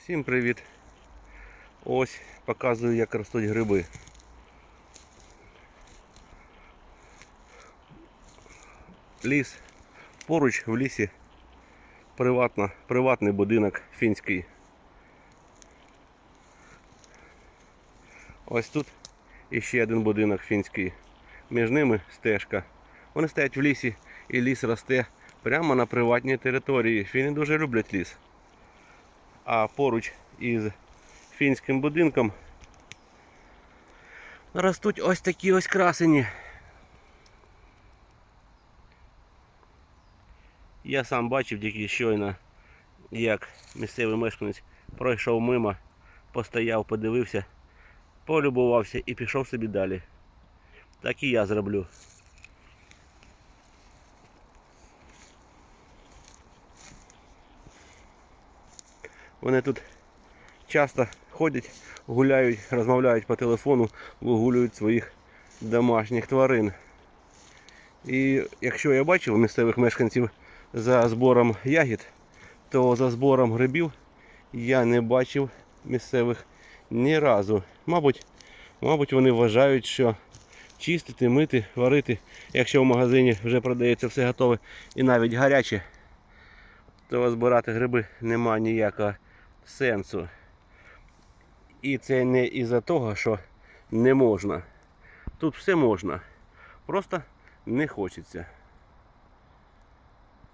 Всім привіт! Ось показую, як ростуть гриби. Ліс. Поруч в лісі приватна, приватний будинок фінський. Ось тут іще один будинок фінський. Між ними стежка. Вони стоять в лісі і ліс росте прямо на приватній території. Фіни дуже люблять ліс. А поруч із фінським будинком ростуть ось такі ось красені. Я сам бачив тільки щойно, як місцевий мешканець пройшов мимо, постояв, подивився, полюбувався і пішов собі далі. Так і я зроблю. Вони тут часто ходять, гуляють, розмовляють по телефону, вигулюють своїх домашніх тварин. І якщо я бачив місцевих мешканців за збором ягід, то за збором грибів я не бачив місцевих ні разу. Мабуть, мабуть, вони вважають, що чистити, мити, варити, якщо в магазині вже продається все готове і навіть гаряче, то збирати гриби нема ніякого сенсу. І це не із-за того, що не можна. Тут все можна. Просто не хочеться.